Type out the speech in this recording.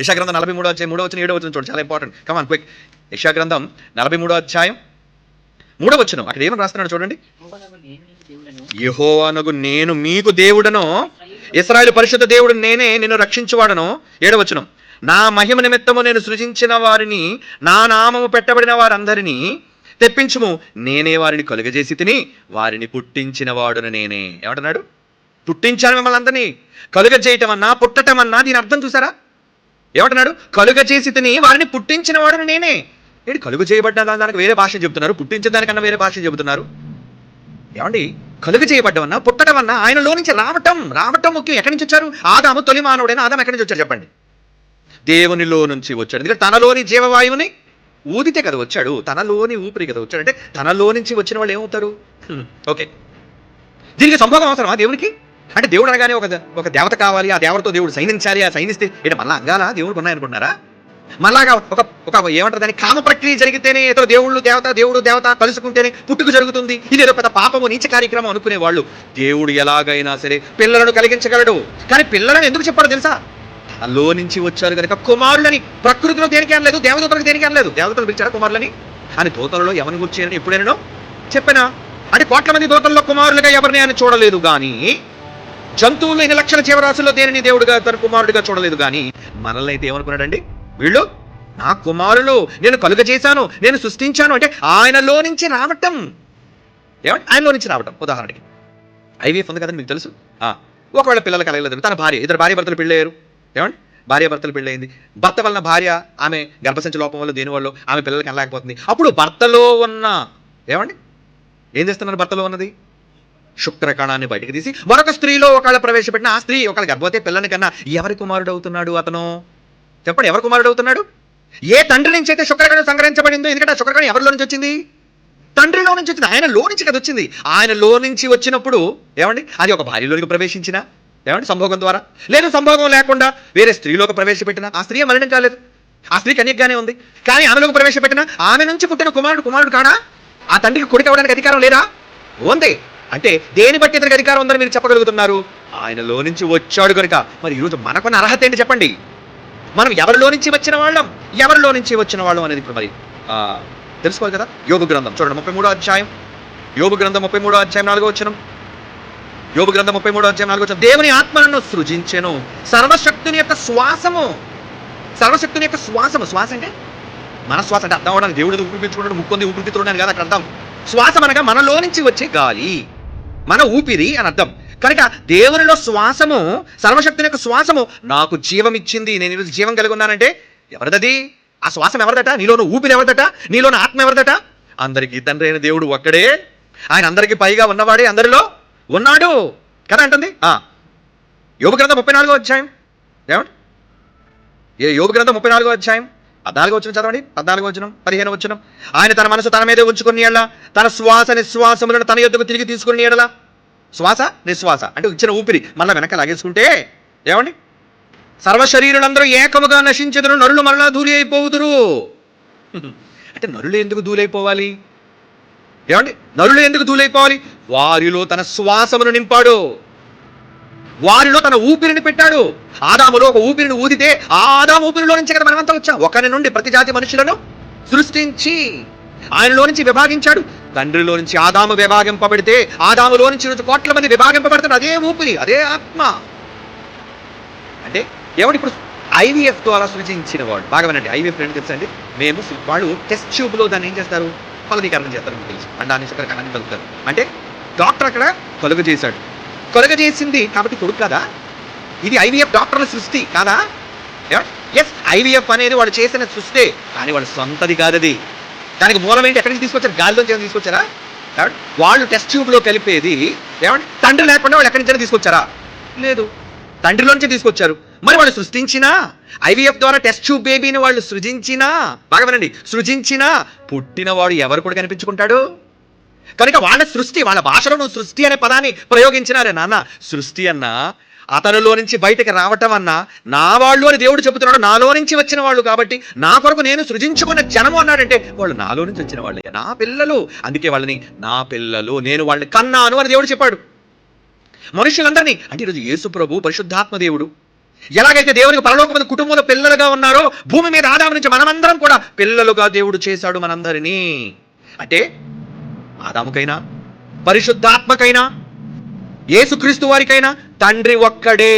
యశాగ్రంథం నలభై మూడో అధ్యాయం మూడో వచ్చిన ఏడో వచ్చిన చూడండి చాలా ఇంపార్టెంట్ కమాన్ క్విక్ యశాగ్రంథం నలభై మూడో అధ్యాయం మూడో వచ్చిన అక్కడ ఏమని రాస్తున్నాడు చూడండి. యహోవానగు నేను మీకు దేవుడను ఇస్రాయేల్ పరిశుద్ధ దేవుడు నేనే నిన్ను రక్షించువాడను. ఏడవచనం నా మహిమ నిమిత్తము నేను సృజించిన వారిని నా నామము పెట్టబడిన వారందరినీ తెప్పించుము. నేనే వారిని కలుగజేసి తిని వారిని పుట్టించిన వాడును నేనే. ఏమంటున్నాడు? పుట్టించాను మిమ్మల్ని అందరినీ. కలుగజేయటం అన్నా పుట్టటం అన్నా దీని అర్థం చూసారా? ఏమంటున్నాడు? కలుగ చేసి తిని వారిని పుట్టించిన వాడని నేనే. ఏంటి కలుగు చేయబడ్డ దానికి వేరే భాష చెబుతున్నారు? పుట్టించిన దానికన్నా వేరే భాష చెబుతున్నారు? ఏమండి కలుగు చేయబడ్డమన్నా పుట్టడం ఆయనలో నుంచి రావటం రావటం ముఖ్యం. ఎక్కడి నుంచి వచ్చారు? ఆదాము తొలి మానవుడైనా ఆదాం ఎక్కడి నుంచి వచ్చారు చెప్పండి. దేవునిలో నుంచి వచ్చాడు. ఎందుకంటే తనలోని జీవవాయువుని ఊదితే కదా వచ్చాడు. తనలోని ఊపిరి కదా వచ్చాడు. అంటే తనలో నుంచి వచ్చిన వాళ్ళు ఏమవుతారు? ఓకే. దీనికి సంభోగం అవసరమా దేవునికి? అంటే దేవుడు అనగానే ఒక ఒక దేవత కావాలి ఆ దేవతతో దేవుడు సైనించాలి ఆ సైనిస్తే ఏంటి మళ్ళా అంగాల? దేవుడు ఉన్నాయనుకుంటున్నారా మళ్ళాగా ఒక ఒక ఏమంటారు దాని కామ ప్రక్రియ జరిగితేనే ఏదో దేవుళ్ళు దేవత దేవుడు దేవత కలుసుకుంటేనే పుట్టుకు జరుగుతుంది. ఇది ఏదో పెద్ద పాపము నీచ కార్యక్రమం అనుకునే వాళ్ళు దేవుడు ఎలాగైనా సరే పిల్లలను కలిగించగలడు. కానీ పిల్లలను ఎందుకు చెప్పాడు తెలుసా? లో నుంచి వచ్చారు కనుక కుమారులని. ప్రకృతిలో దేనికి అనలేదు దేవదూతలకు దేనికి అనలేదు. దేవతలు పిలిచారా కుమారులని? అని దూతలలో ఎవరిని గుర్చి ఎప్పుడైనా చెప్పినా? అంటే కోట్ల మంది దూతల్లో కుమారులుగా ఎవరిని అని చూడలేదు. కానీ జంతువులైన లక్షణ జీవరాశుల్లో దేనిని దేవుడిగా తన కుమారుడిగా చూడలేదు కానీ మనల్ని అయితే ఏమనుకున్నాడండి? వీళ్ళు నా కుమారులు నేను కలుగజేశాను నేను సృష్టించాను అంటే ఆయనలో నుంచి రావటం. ఏమంటే ఆయనలో నుంచి రావటం ఉదాహరణకి. ఐవీఎఫ్ ఉంది కదండి మీకు తెలుసు? ఆ, ఒకవేళ పిల్లలు కలగలేదు తన భార్య ఇద్దరు భార్య భర్తలు పెళ్ళయ్యారు. ఏమండి? భార్య భర్తలు పెళ్ళయింది. భర్త వలన భార్య ఆమె గర్భసంచ లోపం వల్ల దేని వల్ల? ఆమె పిల్లలకి కనలేకపోతుంది అప్పుడు భర్తలో ఉన్న ఏమండి? ఏం చేస్తున్నారు భర్తలో ఉన్నది? శుక్రకణాన్ని బయటకు తీసి మరొక స్త్రీలో ఒకళ్ళ ప్రవేశపెట్టిన ఆ స్త్రీ ఒకళ్ళ గర్భవతి పిల్లని కన్నా ఎవరి కుమారుడు అవుతున్నాడు అతను? చెప్పండి ఎవరి కుమారుడు అవుతున్నాడు ఏ తండ్రి నుంచి అయితే శుక్రకణం సంగ్రహించబడిందో? ఎందుకంటే ఆ శుక్రకణం ఎవరిలో నుంచి వచ్చింది? తండ్రిలో నుంచి వచ్చింది ఆయన లో నుంచి కదా వచ్చింది. ఆయన లో నుంచి వచ్చినప్పుడు ఏమండి అది ఒక భార్యలోనికి ప్రవేశించిన? ఏమండి సంభోగం ద్వారా? లేదు సంభోగం లేకుండా వేరే స్త్రీలోకి ప్రవేశపెట్టిన? ఆ స్త్రీ మరణం కాలేదు. ఆ స్త్రీ కన్యకగానే ఉంది. కానీ ఆమెలోకి ప్రవేశపెట్టిన? ఆమె నుంచి పుట్టిన కుమారుడు కుమారుడు కాడా? ఆ తండ్రికి కొడుకు అవ్వడానికి అధికారం లేదా? ఉంది. అంటే దేని బట్టి ఇతనికి అధికారం ఉందని మీరు చెప్పగలుగుతున్నారు? ఆయనలో నుంచి వచ్చాడు కనుక మరి ఈరోజు మనకున్న అర్హత ఏంటి చెప్పండి. మనం ఎవరిలో నుంచి వచ్చిన వాళ్ళం? ఎవరిలో నుంచి వచ్చిన వాళ్ళం అనేది ఇప్పుడు మరి తెలుసుకోవాలి కదా? యోగ గ్రంథం. చూడండి ముప్పై మూడో అధ్యాయం. యోగ గ్రంథం ముప్పై మూడో అధ్యాయం నాలుగో వచ్చిన యోగ గ్రంథం ముప్పై మూడో అధ్యాయం నాలుగో వచ్చిన దేవుని ఆత్మను సృజించెను. సర్వశక్తుని యొక్క శ్వాసము. సర్వశక్తుని యొక్క శ్వాసము. శ్వాస అంటే? మన శ్వాస అంటే అర్థం అవడానికి దేవుడు ఊపిరి పీల్చుకుంటాడు ముక్కుంది ఊపిరి కదా అక్కడ అర్థం. శ్వాసం అనగా మనలో నుంచి వచ్చే గాలి. మన ఊపిరి అని అర్థం. కనుక దేవునిలో శ్వాసము సర్వశక్తుని యొక్క శ్వాసము నాకు జీవం ఇచ్చింది నేను ఈరోజు జీవం కలిగి ఉన్నానంటే ఎవరిదది? ఆ శ్వాసం ఎవరిదట? నీలోని ఊపిరి ఎవరిదట? నీలోని ఆత్మ ఎవరిదట? అందరికీ తండ్రి అయిన దేవుడు ఒక్కడే. ఆయన అందరికీ పైగా ఉన్నవాడే అందరిలో ఉన్నాడు. కదా అంటుంది ఆ. యోగ గ్రంథం ముప్పై నాలుగో అధ్యాయం. ఏమండి? ఏ యోగ గ్రంథం ముప్పై నాలుగో అధ్యాయం? పద్నాలుగు వచ్చిన చదవండి. పద్నాలుగు వచ్చిన పదిహేను వచ్చిన ఆయన తన మనసు తన మీదే ఉంచుకుని ఎడలా తన శ్వాస నిశ్వాసములను తన యొద్దకు తిరిగి తీసుకుని ఎడలా. శ్వాస? నిశ్వాస. అంటే ఇచ్చిన ఊపిరి. మళ్ళీ వెనక లాగేసుకుంటే ఏమండి? సర్వ శరీరులందరూ ఏకముగా నశించెదరు నరులు మరలా దూరి అయిపోవుదురు. అంటే నరులు ఎందుకు దూలైపోవాలి ఏమండి? నరులు ఎందుకు దూలైపోవాలి వారిలో తన శ్వాసమును నింపాడు. వారిలో తన ఊపిరిని పెట్టాడు. ఆదాములో ఒక ఊపిరిని ఊదితే ఆదాము ఊపిరిలో నుంచి కదా మనమంతా వచ్చాం. ఒకరి నుండి ప్రతి జాతి మనుషులను సృష్టించి ఆయనలో నుంచి విభాగించాడు. తండ్రిలో నుంచి ఆదాము విభాగింపబడితే ఆదాములో నుంచి కోట్ల మంది విభాగింపబడతారు అదే ఊపిరి అదే ఆత్మ. అంటే ఎవడిప్పుడు ఇప్పుడు ఐవీఎఫ్ ద్వారా సృజించిన వాడు? బాగా వినండి ఐవీఎఫ్ రెండు తెలుసండి? మేము వాళ్ళు టెస్ట్ ట్యూబ్లో దాన్ని ఏం చేస్తారు? ఫలదీకరణ చేస్తారు తెలుసు. అండాన్ని శుక్రకణాన్ని కలుగుతారు అంటే డాక్టర్ అక్కడ కలుగు చేశాడు. కలుగ చేసింది కాబట్టి కొడుకు కదా? ఇది ఐవీఎఫ్ డాక్టర్ల సృష్టి కాదా? ఎస్ ఐవీఎఫ్ అనేది వాడు చేసిన సృష్టి. కానీ వాడు సొంతది కాదది. దానికి మూలం ఏంటి? ఎక్కడి నుంచి తీసుకొచ్చారు? గాలితో తీసుకొచ్చారా? వాళ్ళు టెస్ట్ ట్యూబ్లో కలిపేది ఏమంటే తండ్రి లేకుండా వాళ్ళు ఎక్కడి నుంచి తీసుకొచ్చారా? లేదు. తండ్రిలోంచి తీసుకొచ్చారు. మరి వాళ్ళు సృష్టించినా? ఐవీఎఫ్ ద్వారా టెస్ట్ ట్యూబ్ బేబీని వాళ్ళు సృజించినా? బాగా వినండి. సృజించినా? పుట్టినవాడు ఎవరు కూడా కనిపించుకుంటాడు? కనుక వాళ్ళ సృష్టి వాళ్ళ భాషలో నువ్వు సృష్టి అనే పదాన్ని ప్రయోగించినారే నాన్న. సృష్టి అన్న అతనిలో నుంచి బయటకు రావటం అన్నా నా వాళ్ళు అని దేవుడు చెబుతున్నాడు నాలో నుంచి వచ్చిన వాళ్ళు కాబట్టి నా కొరకు నేను సృజించుకున్న జనము అన్నాడంటే వాళ్ళు నాలో నుంచి వచ్చిన వాళ్ళే. నా పిల్లలు. అందుకే వాళ్ళని నా పిల్లలు నేను వాళ్ళని కన్నాను అని దేవుడు చెప్పాడు. మనుషులందరినీ అంటే ఈరోజు యేసు ప్రభు పరిశుద్ధాత్మ దేవుడు ఎలాగైతే దేవునికి పరలోకమైన కుటుంబంలో పిల్లలుగా ఉన్నారో భూమి మీద ఆదాము నుంచి మనమందరం కూడా పిల్లలుగా దేవుడు చేశాడు మనందరినీ. అంటే ఆదాముకైనా పరిశుద్ధాత్మకైనా యేసుక్రీస్తు వారికైనా తండ్రి ఒక్కడే.